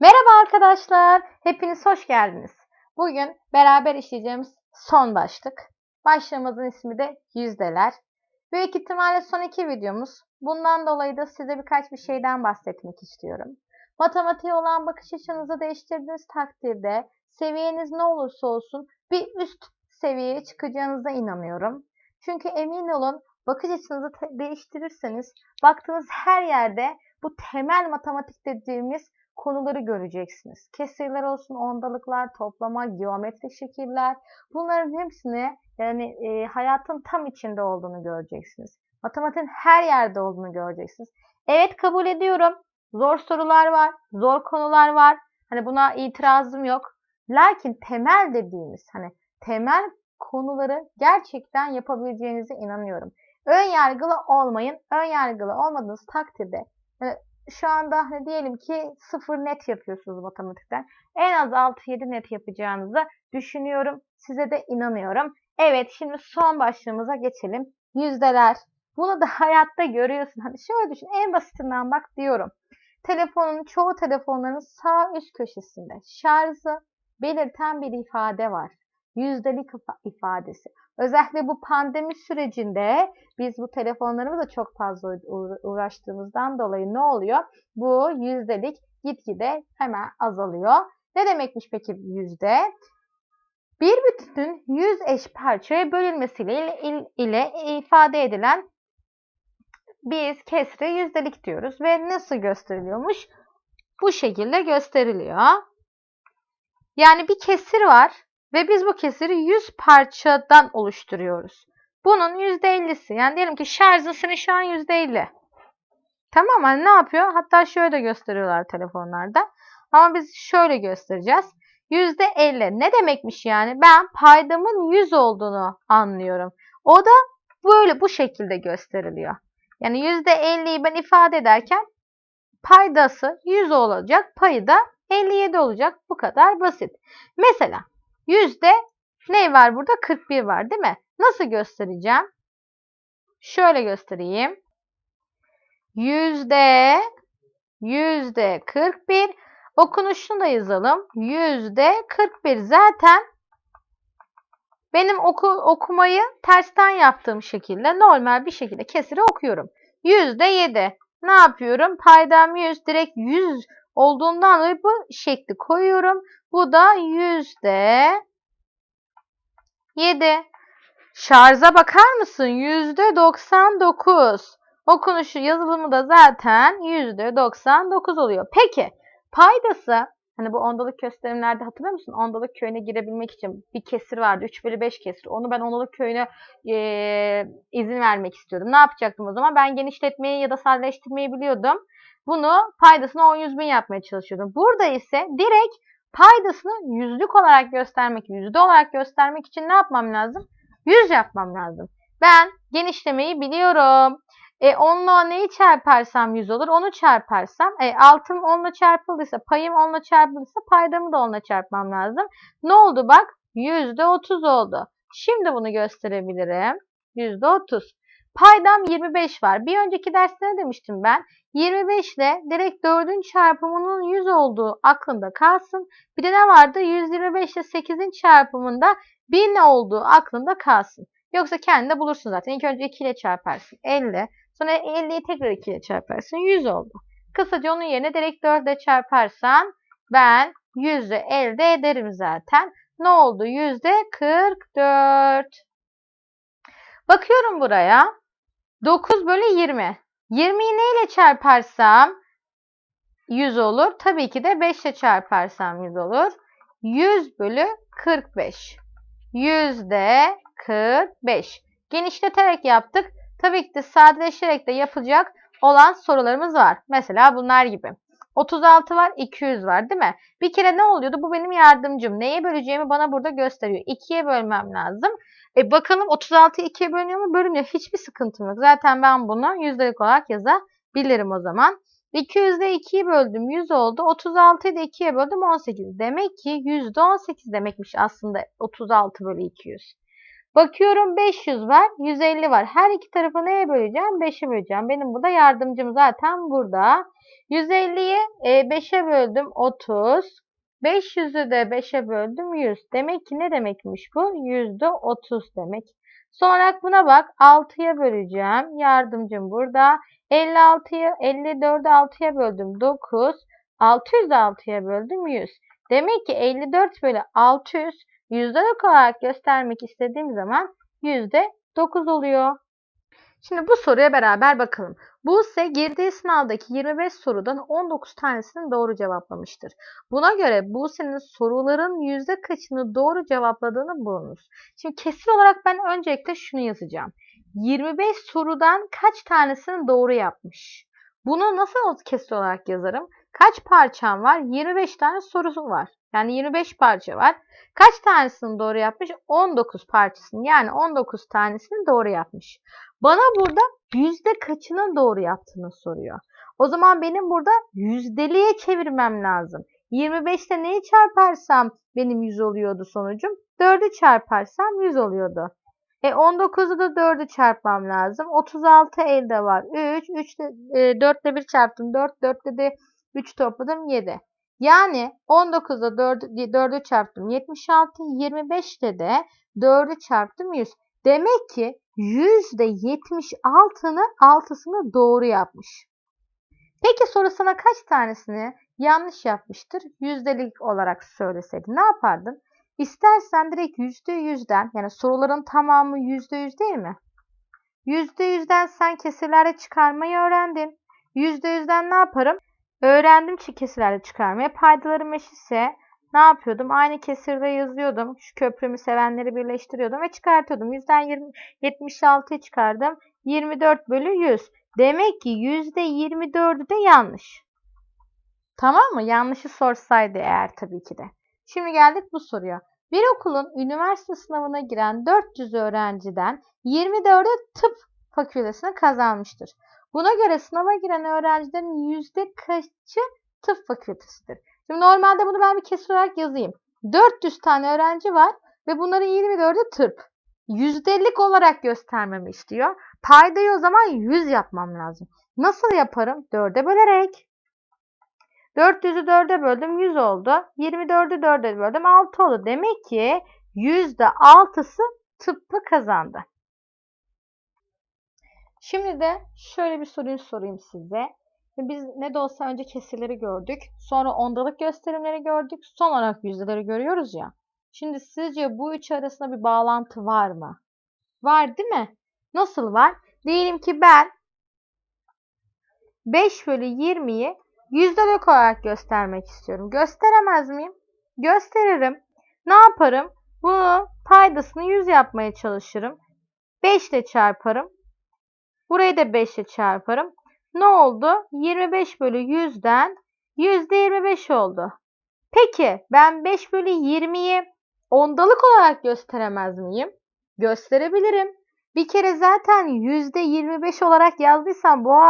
Merhaba arkadaşlar, hepiniz hoş geldiniz. Bugün beraber işleyeceğimiz son başlık. Başlığımızın ismi de yüzdeler. Büyük ihtimalle son iki videomuz. Bundan dolayı da size birkaç bir şeyden bahsetmek istiyorum. Matematiğe olan bakış açınızı değiştirdiğiniz takdirde seviyeniz ne olursa olsun bir üst seviyeye çıkacağınıza inanıyorum. Çünkü emin olun bakış açınızı değiştirirseniz baktığınız her yerde bu temel matematik dediğimiz konuları göreceksiniz. Kesirler olsun, ondalıklar, toplama, geometrik şekiller bunların hepsini yani e, hayatın tam içinde olduğunu göreceksiniz. Matematiğin her yerde olduğunu göreceksiniz. Evet kabul ediyorum. Zor sorular var, zor konular var. Hani buna itirazım yok. Lakin temel dediğimiz hani temel konuları gerçekten yapabileceğinize inanıyorum. Ön yargılı olmayın. Ön yargılı olmadığınız takdirde hani şu anda hani diyelim ki sıfır net yapıyorsunuz matematikten. En az 6-7 net yapacağınızı düşünüyorum. Size de inanıyorum. Evet şimdi son başlığımıza geçelim. Yüzdeler. Bunu da hayatta görüyorsun. Hani şöyle düşün en basitinden bak diyorum. Telefonun çoğu telefonların sağ üst köşesinde şarjı belirten bir ifade var. Yüzdelik ifa- ifadesi. Özellikle bu pandemi sürecinde biz bu telefonlarımızla çok fazla uğra- uğraştığımızdan dolayı ne oluyor? Bu yüzdelik gitgide hemen azalıyor. Ne demekmiş peki yüzde? Bir bütünün yüz eş parçaya bölünmesiyle ile, ile ifade edilen biz kesre yüzdelik diyoruz ve nasıl gösteriliyormuş? Bu şekilde gösteriliyor. Yani bir kesir var ve biz bu kesiri 100 parçadan oluşturuyoruz. Bunun %50'si yani diyelim ki şarjın senin şu an %50. Tamam hani ne yapıyor? Hatta şöyle de gösteriyorlar telefonlarda. Ama biz şöyle göstereceğiz. %50 ne demekmiş yani? Ben paydamın 100 olduğunu anlıyorum. O da böyle bu şekilde gösteriliyor. Yani %50'yi ben ifade ederken paydası 100 olacak, payı da 57 olacak. Bu kadar basit. Mesela yüzde ne var burada? 41 var değil mi? Nasıl göstereceğim? Şöyle göstereyim. Yüzde yüzde 41 okunuşunu da yazalım. Yüzde 41 zaten benim oku, okumayı tersten yaptığım şekilde normal bir şekilde kesiri okuyorum. Yüzde 7 ne yapıyorum? Paydam 100 direkt 100 olduğundan dolayı bu şekli koyuyorum. Bu da yüzde 7. Şarja bakar mısın? Yüzde 99. Okunuşu yazılımı da zaten yüzde 99 oluyor. Peki paydası hani bu ondalık gösterimlerde hatırlıyor musun? Ondalık köyüne girebilmek için bir kesir vardı. 3 bölü 5 kesir. Onu ben ondalık köyüne e, izin vermek istiyordum. Ne yapacaktım o zaman? Ben genişletmeyi ya da sadeleştirmeyi biliyordum. Bunu paydasını 10 100 bin yapmaya çalışıyordum. Burada ise direkt paydasını yüzlük olarak göstermek, yüzde olarak göstermek için ne yapmam lazım? 100 yapmam lazım. Ben genişlemeyi biliyorum. E, 10'la neyi çarparsam 100 olur. Onu çarparsam. E, altım 10'la çarpıldıysa, payım 10'la çarpıldıysa paydamı da 10'la çarpmam lazım. Ne oldu bak? %30 oldu. Şimdi bunu gösterebilirim. %30. Paydam 25 var. Bir önceki derste ne demiştim ben? 25 ile direkt 4'ün çarpımının 100 olduğu aklında kalsın. Bir de ne vardı? 125 ile 8'in çarpımında 1000 olduğu aklında kalsın. Yoksa kendi de bulursun zaten. İlk önce 2 ile çarparsın. 50. Sonra 50'yi tekrar 2 ile çarparsın. 100 oldu. Kısaca onun yerine direkt 4 ile çarparsan ben 100'ü elde ederim zaten. Ne oldu? %44. Bakıyorum buraya. 9 bölü 20. 20'yi neyle çarparsam 100 olur. Tabii ki de 5 ile çarparsam 100 olur. 100 bölü 45. Yüzde 45. Genişleterek yaptık. Tabii ki de sadeleştirerek de yapılacak olan sorularımız var. Mesela bunlar gibi. 36 var, 200 var değil mi? Bir kere ne oluyordu? Bu benim yardımcım. Neye böleceğimi bana burada gösteriyor. 2'ye bölmem lazım. E bakalım 36 2'ye bölünüyor mu? Bölünüyor. Hiçbir sıkıntım yok. Zaten ben bunu yüzdelik olarak yazabilirim o zaman. 200'de 2'yi böldüm 100 oldu. 36'yı da 2'ye böldüm 18. Demek ki %18 demekmiş aslında 36 bölü 200. Bakıyorum 500 var, 150 var. Her iki tarafı neye böleceğim? 5'e böleceğim. Benim burada yardımcım zaten burada. 150'yi 5'e böldüm 30. 500'ü de 5'e böldüm 100. Demek ki ne demekmiş bu? %30 demek. Son olarak buna bak. 6'ya böleceğim. Yardımcım burada. 56'yı 54'ü 6'ya böldüm 9. 600'ü 6'ya böldüm 100. Demek ki 54 bölü 600 yüzdelik olarak göstermek istediğim zaman yüzde 9 oluyor. Şimdi bu soruya beraber bakalım. Buse girdiği sınavdaki 25 sorudan 19 tanesini doğru cevaplamıştır. Buna göre Buse'nin soruların yüzde kaçını doğru cevapladığını bulunuz. Şimdi kesin olarak ben öncelikle şunu yazacağım. 25 sorudan kaç tanesini doğru yapmış? Bunu nasıl kesin olarak yazarım? Kaç parçam var? 25 tane sorusu var. Yani 25 parça var. Kaç tanesini doğru yapmış? 19 parçasını yani 19 tanesini doğru yapmış. Bana burada yüzde kaçının doğru yaptığını soruyor. O zaman benim burada yüzdeliğe çevirmem lazım. 25'te neyi çarparsam benim 100 oluyordu sonucum. 4'ü çarparsam 100 oluyordu. E 19'u da 4'ü çarpmam lazım. 36 elde var. 3, 3 de, e, 4 ile 1 çarptım. 4, 4 ile de 3 topladım 7. Yani 19'da 4'ü 4 çarptım 76, 25'te de 4'ü çarptım 100. Demek ki %76'ını 6'sını doğru yapmış. Peki sorusuna kaç tanesini yanlış yapmıştır? Yüzdelik olarak söyleseydi ne yapardın? İstersen direkt %100'den yani soruların tamamı %100 değil mi? %100'den sen kesirlerde çıkarmayı öğrendin. %100'den ne yaparım? Öğrendim kesirlerde çıkarmayı. Paydalarım eşitse ne yapıyordum? Aynı kesirde yazıyordum. Şu köprümü sevenleri birleştiriyordum ve çıkartıyordum. Yüzden 20, 76'yı çıkardım. 24 bölü 100. Demek ki %24'ü de yanlış. Tamam mı? Yanlışı sorsaydı eğer tabii ki de. Şimdi geldik bu soruya. Bir okulun üniversite sınavına giren 400 öğrenciden 24'ü tıp fakültesine kazanmıştır. Buna göre sınava giren öğrencilerin yüzde kaçı tıp fakültesidir? Şimdi normalde bunu ben bir kesir olarak yazayım. 400 tane öğrenci var ve bunların 24'ü tıp. Yüzdelik olarak göstermemi istiyor. Paydayı o zaman 100 yapmam lazım. Nasıl yaparım? 4'e bölerek. 400'ü 4'e böldüm 100 oldu. 24'ü 4'e böldüm 6 oldu. Demek ki %6'sı tıbbı kazandı. Şimdi de şöyle bir soruyu sorayım size. Biz ne de olsa önce kesirleri gördük. Sonra ondalık gösterimleri gördük. Son olarak yüzdeleri görüyoruz ya. Şimdi sizce bu üç arasında bir bağlantı var mı? Var değil mi? Nasıl var? Diyelim ki ben 5 bölü 20'yi yüzdelik olarak göstermek istiyorum. Gösteremez miyim? Gösteririm. Ne yaparım? Bunu paydasını 100 yapmaya çalışırım. 5 ile çarparım. Burayı da 5 ile çarparım. Ne oldu? 25 bölü 100'den %25 oldu. Peki ben 5 bölü 20'yi ondalık olarak gösteremez miyim? Gösterebilirim. Bir kere zaten %25 olarak yazdıysam bu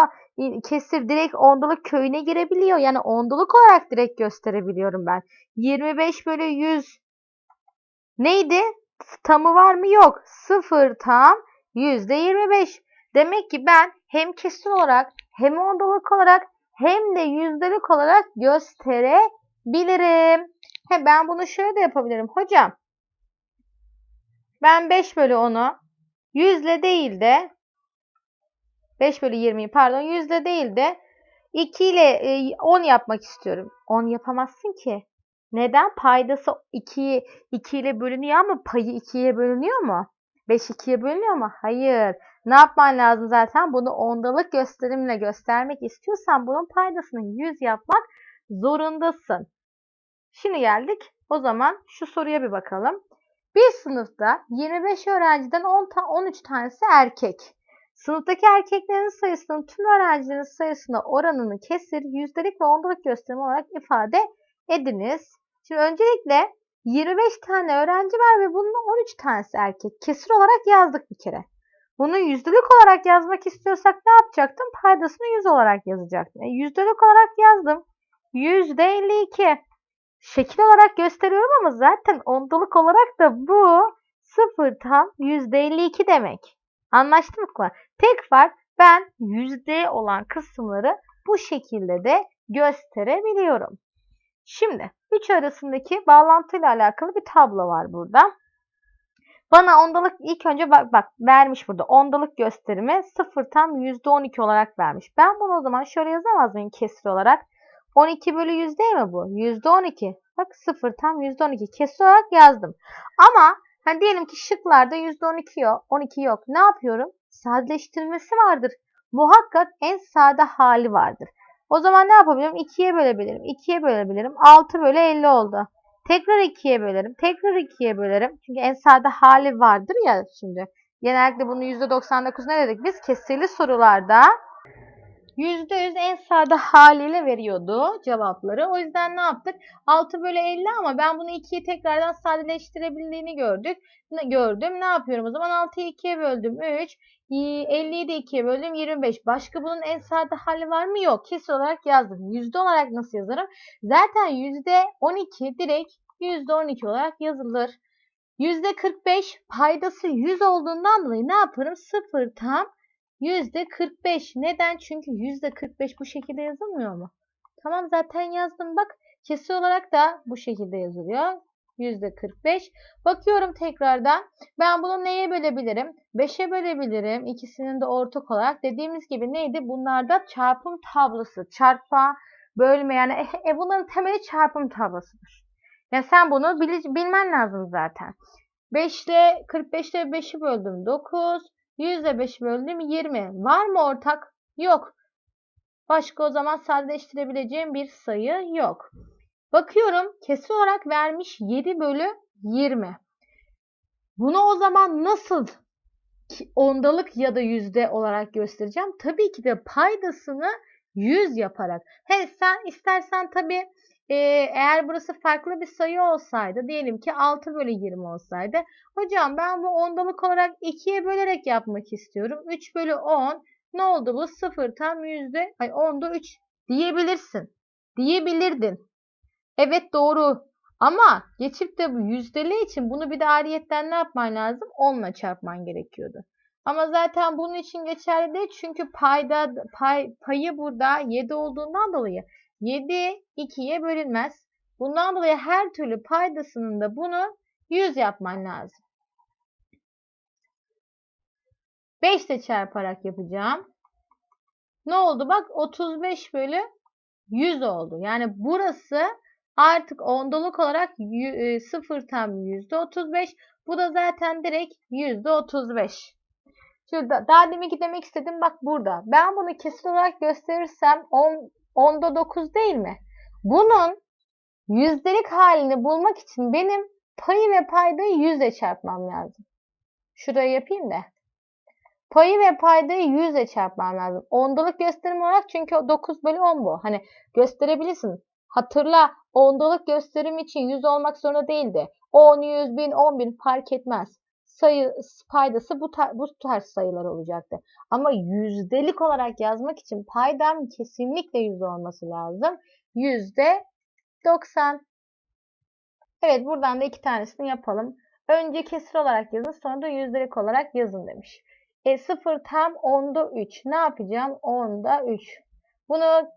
kesir direkt ondalık köyüne girebiliyor. Yani ondalık olarak direkt gösterebiliyorum ben. 25 bölü 100 neydi? Tamı var mı? Yok. 0 tam %25. Demek ki ben hem kesin olarak hem ondalık olarak hem de yüzdelik olarak gösterebilirim. He, ben bunu şöyle de yapabilirim. Hocam ben 5 bölü 10'u yüzle değil de 5 bölü 20'yi pardon yüzle değil de 2 ile 10 e, yapmak istiyorum. 10 yapamazsın ki. Neden? Paydası 2, 2 ile bölünüyor ama payı 2'ye bölünüyor mu? 5 2'ye bölünüyor mu? Hayır. Ne yapman lazım zaten? Bunu ondalık gösterimle göstermek istiyorsan bunun paydasını 100 yapmak zorundasın. Şimdi geldik. O zaman şu soruya bir bakalım. Bir sınıfta 25 öğrenciden 10 ta 13 tanesi erkek. Sınıftaki erkeklerin sayısının tüm öğrencilerin sayısına oranını kesir, yüzdelik ve ondalık gösterimi olarak ifade ediniz. Şimdi öncelikle 25 tane öğrenci var ve bunun 13 tanesi erkek. Kesir olarak yazdık bir kere. Bunu yüzdelik olarak yazmak istiyorsak ne yapacaktım? Paydasını 100 olarak yazacaktım. E, yüzdelik olarak yazdım. %52. Şekil olarak gösteriyorum ama zaten ondalık olarak da bu 0 tam %52 demek. Anlaştık mı? Tek fark ben yüzde olan kısımları bu şekilde de gösterebiliyorum. Şimdi 3 arasındaki bağlantıyla alakalı bir tablo var burada. Bana ondalık ilk önce bak, bak vermiş burada. Ondalık gösterimi 0 tam %12 olarak vermiş. Ben bunu o zaman şöyle yazamaz mıyım kesir olarak? 12 bölü 100 değil mi bu? %12. Bak 0 tam %12 kesir olarak yazdım. Ama hani diyelim ki şıklarda %12 yok, 12 yok. Ne yapıyorum? Sadeleştirilmesi vardır. Muhakkak en sade hali vardır. O zaman ne yapabilirim? 2'ye bölebilirim. 2'ye bölebilirim. 6 bölü 50 oldu. Tekrar 2'ye bölerim. Tekrar 2'ye bölerim. Çünkü en sade hali vardır ya şimdi. Genellikle bunu %99 ne dedik? Biz kesirli sorularda %100 en sade haliyle veriyordu cevapları. O yüzden ne yaptık? 6 bölü 50 ama ben bunu 2'ye tekrardan sadeleştirebildiğini gördük. Gördüm. Ne yapıyorum o zaman? 6'yı 2'ye böldüm. 3. 50'yi de 2'ye böldüm. 25. Başka bunun en sade hali var mı? Yok. Kesin olarak yazdım. Yüzde olarak nasıl yazarım? Zaten yüzde 12 direkt yüzde 12 olarak yazılır. Yüzde 45 paydası 100 olduğundan dolayı ne yaparım? 0 tam Yüzde 45. Neden? Çünkü yüzde 45 bu şekilde yazılmıyor mu? Tamam zaten yazdım. Bak kesir olarak da bu şekilde yazılıyor. Yüzde 45. Bakıyorum tekrardan. Ben bunu neye bölebilirim? 5'e bölebilirim. İkisinin de ortak olarak. Dediğimiz gibi neydi? Bunlar da çarpım tablosu. Çarpma, bölme yani e, e, bunların temeli çarpım tablosudur. Yani sen bunu bil, bilmen lazım zaten. 5 ile 45 ile 5'i böldüm 9. 100 ile 5 böldüm 20. Var mı ortak? Yok. Başka o zaman sadeleştirebileceğim bir sayı yok. Bakıyorum kesir olarak vermiş 7 bölü 20. Bunu o zaman nasıl ondalık ya da yüzde olarak göstereceğim? Tabii ki de paydasını 100 yaparak. He sen istersen tabii e, eğer burası farklı bir sayı olsaydı diyelim ki 6 bölü 20 olsaydı hocam ben bu ondalık olarak 2'ye bölerek yapmak istiyorum. 3 bölü 10 ne oldu bu? 0 tam yüzde ay 10'da 3 diyebilirsin. Diyebilirdin. Evet doğru. Ama geçip de bu yüzdeli için bunu bir de ariyetten ne yapman lazım? 10 ile çarpman gerekiyordu. Ama zaten bunun için geçerli değil. Çünkü payda pay, payı burada 7 olduğundan dolayı 7 2'ye bölünmez. Bundan dolayı her türlü paydasının da bunu 100 yapman lazım. 5 ile çarparak yapacağım. Ne oldu? Bak 35 bölü 100 oldu. Yani burası artık ondalık olarak 0 e, tam %35. Bu da zaten direkt %35. Şurada daha deminki demek istedim bak burada. Ben bunu kesin olarak gösterirsem 10, onda 9 değil mi? Bunun yüzdelik halini bulmak için benim payı ve paydayı yüzle çarpmam lazım. Şurayı yapayım da. Payı ve paydayı yüzle çarpmam lazım. Ondalık gösterim olarak çünkü 9 bölü 10 bu. Hani gösterebilirsin. Hatırla ondalık gösterim için 100 olmak zorunda değildi. 10, 100, 1000, 10 bin fark etmez sayı paydası bu, tar bu tarz sayılar olacaktı. Ama yüzdelik olarak yazmak için paydam kesinlikle yüzde olması lazım. Yüzde 90. Evet buradan da iki tanesini yapalım. Önce kesir olarak yazın sonra da yüzdelik olarak yazın demiş. E 0 tam 10'da 3. Ne yapacağım? 10'da 3. Bunu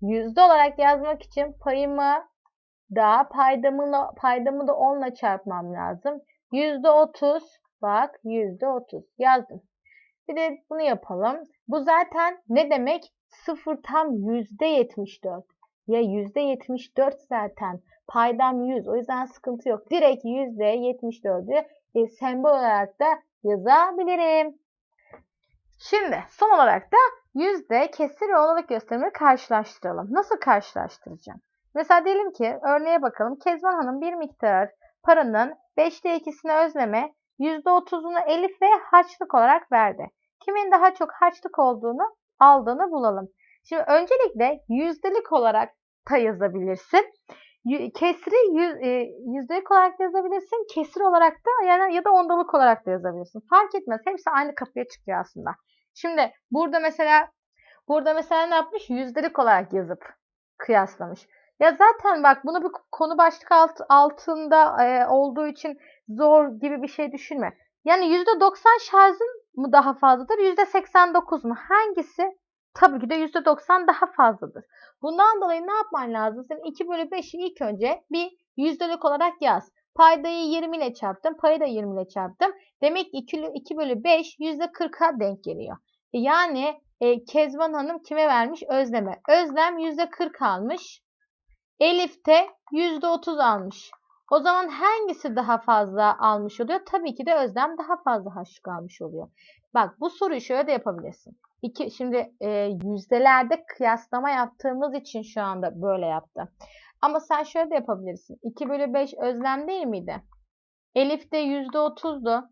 yüzde olarak yazmak için payımı da paydamı, paydamı da 10 ile çarpmam lazım. %30 bak %30 yazdım. Bir de bunu yapalım. Bu zaten ne demek? 0 tam %74. Ya %74 zaten. Paydam 100. O yüzden sıkıntı yok. Direkt %74'ü e, sembol olarak da yazabilirim. Şimdi son olarak da yüzde kesir ve onalık gösterimini karşılaştıralım. Nasıl karşılaştıracağım? Mesela diyelim ki örneğe bakalım. Kezban Hanım bir miktar paranın 5'te 2'sini özleme, %30'unu Elif ve harçlık olarak verdi. Kimin daha çok harçlık olduğunu aldığını bulalım. Şimdi öncelikle yüzdelik olarak da yazabilirsin. Kesri yüz, e, yüzdelik olarak da yazabilirsin. Kesir olarak da yani ya da ondalık olarak da yazabilirsin. Fark etmez. Hepsi aynı kapıya çıkıyor aslında. Şimdi burada mesela burada mesela ne yapmış? Yüzdelik olarak yazıp kıyaslamış. Ya zaten bak bunu bir konu başlık alt, altında e, olduğu için zor gibi bir şey düşünme. Yani %90 şarjın mı daha fazladır? %89 mu? Hangisi? Tabii ki de %90 daha fazladır. Bundan dolayı ne yapman lazım? Sen 2 bölü 5'i ilk önce bir yüzdelik olarak yaz. Paydayı 20 ile çarptım. Payı da 20 ile çarptım. Demek ki 2, 2 bölü 5 %40'a denk geliyor. E yani e, Kezban Hanım kime vermiş? Özlem'e. Özlem %40 almış. Elif de %30 almış. O zaman hangisi daha fazla almış oluyor? Tabii ki de Özlem daha fazla haşlık almış oluyor. Bak bu soruyu şöyle de yapabilirsin. İki, şimdi e, yüzdelerde kıyaslama yaptığımız için şu anda böyle yaptım. Ama sen şöyle de yapabilirsin. 2 bölü 5 özlem değil miydi? Elif de %30'du.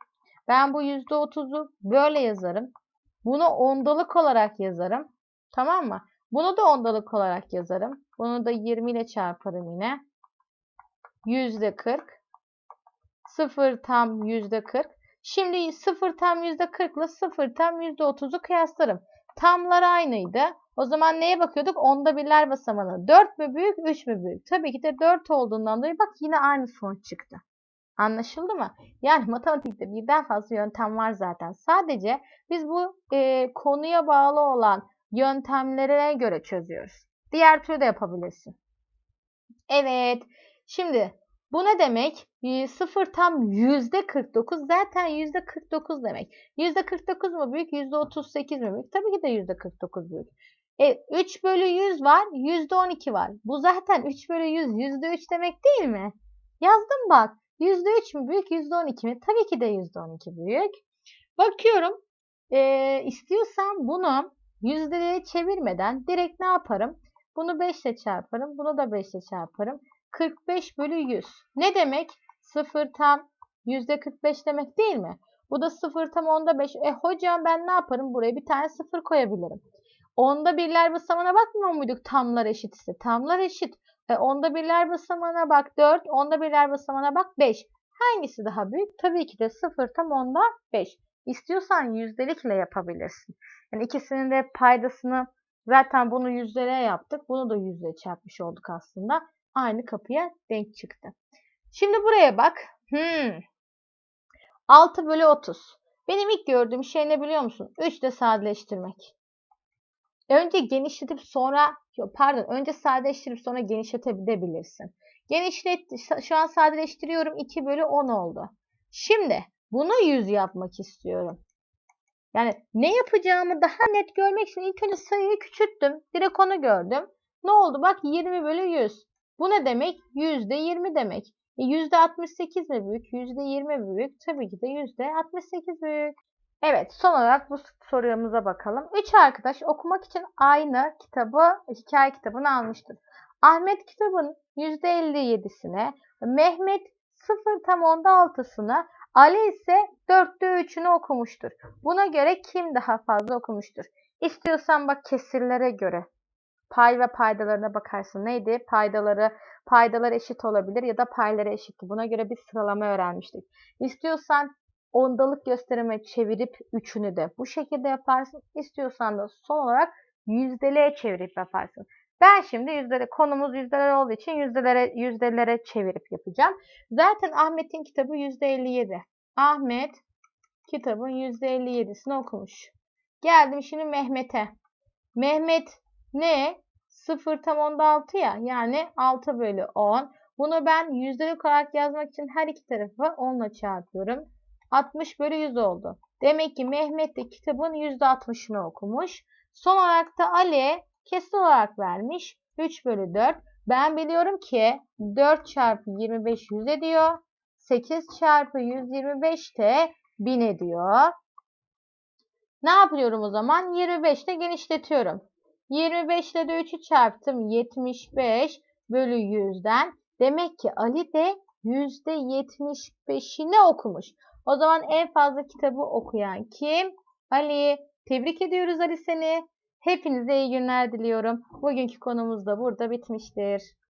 Ben bu %30'u böyle yazarım. Bunu ondalık olarak yazarım. Tamam mı? Bunu da ondalık olarak yazarım. Bunu da 20 ile çarparım yine. %40. 0 tam %40. Şimdi 0 tam %40 ile 0 tam %30'u kıyaslarım. Tamlar aynıydı. O zaman neye bakıyorduk? Onda birler basamağına. 4 mü büyük, 3 mü büyük? Tabii ki de 4 olduğundan dolayı bak yine aynı sonuç çıktı. Anlaşıldı mı? Yani matematikte birden fazla yöntem var zaten. Sadece biz bu e, konuya bağlı olan yöntemlere göre çözüyoruz. Diğer türlü de yapabilirsin. Evet. Şimdi bu ne demek? 0 tam %49 zaten %49 demek. %49 mu büyük? %38 mi büyük? Tabii ki de %49 büyük. E, 3 bölü 100 var. %12 var. Bu zaten 3 bölü 100 %3 demek değil mi? Yazdım bak. %3 mü büyük? %12 mi? Tabii ki de %12 büyük. Bakıyorum. E, istiyorsam bunu yüzdelere çevirmeden direkt ne yaparım? Bunu 5 ile çarparım. Bunu da 5 ile çarparım. 45 bölü 100. Ne demek? 0 tam %45 demek değil mi? Bu da 0 tam onda 5. E hocam ben ne yaparım? Buraya bir tane 0 koyabilirim. Onda birler basamağına bakmıyor muyduk tamlar eşit ise? Tamlar eşit. E, onda birler basamağına bak 4, onda birler basamağına bak 5. Hangisi daha büyük? Tabii ki de 0 tam onda 5. İstiyorsan yüzdelikle yapabilirsin. Yani ikisinin de paydasını zaten bunu yüzdelere yaptık. Bunu da yüzde çarpmış olduk aslında. Aynı kapıya denk çıktı. Şimdi buraya bak. Hmm. 6 bölü 30. Benim ilk gördüğüm şey ne biliyor musun? 3 de sadeleştirmek. Önce genişletip sonra pardon önce sadeleştirip sonra genişletebilirsin. Genişlet şu an sadeleştiriyorum 2 bölü 10 oldu. Şimdi bunu 100 yapmak istiyorum. Yani ne yapacağımı daha net görmek için ilk önce sayıyı küçülttüm. Direkt onu gördüm. Ne oldu? Bak 20 bölü 100. Bu ne demek? %20 demek. E %68 mi büyük? %20 büyük. Tabii ki de %68 büyük. Evet son olarak bu sorumuza bakalım. Üç arkadaş okumak için aynı kitabı, hikaye kitabını almıştır. Ahmet kitabın %57'sine, Mehmet 0 tam onda 6'sını, Ali ise 4'te 3'ünü okumuştur. Buna göre kim daha fazla okumuştur? İstiyorsan bak kesirlere göre. Pay ve paydalarına bakarsın. Neydi? Paydaları, paydalar eşit olabilir ya da payları eşitti. Buna göre bir sıralama öğrenmiştik. İstiyorsan ondalık gösterime çevirip üçünü de bu şekilde yaparsın. İstiyorsan da son olarak yüzdeliğe çevirip yaparsın. Ben şimdi yüzdeli, konumuz yüzdeler olduğu için yüzdelere, yüzdelere çevirip yapacağım. Zaten Ahmet'in kitabı %57. Ahmet kitabın %57'sini okumuş. Geldim şimdi Mehmet'e. Mehmet ne? 0 tam onda 6 ya. Yani 6 bölü 10. Bunu ben yüzdelik olarak yazmak için her iki tarafı 10 ile çarpıyorum. 60 bölü 100 oldu. Demek ki Mehmet de kitabın %60'ını okumuş. Son olarak da Ali kesin olarak vermiş. 3 bölü 4. Ben biliyorum ki 4 çarpı 25 100 ediyor. 8 çarpı 125 de 1000 ediyor. Ne yapıyorum o zaman? 25 ile genişletiyorum. 25 ile de 3'ü çarptım. 75 bölü 100'den. Demek ki Ali de %75'ini okumuş. O zaman en fazla kitabı okuyan kim? Ali. Tebrik ediyoruz Ali seni. Hepinize iyi günler diliyorum. Bugünkü konumuz da burada bitmiştir.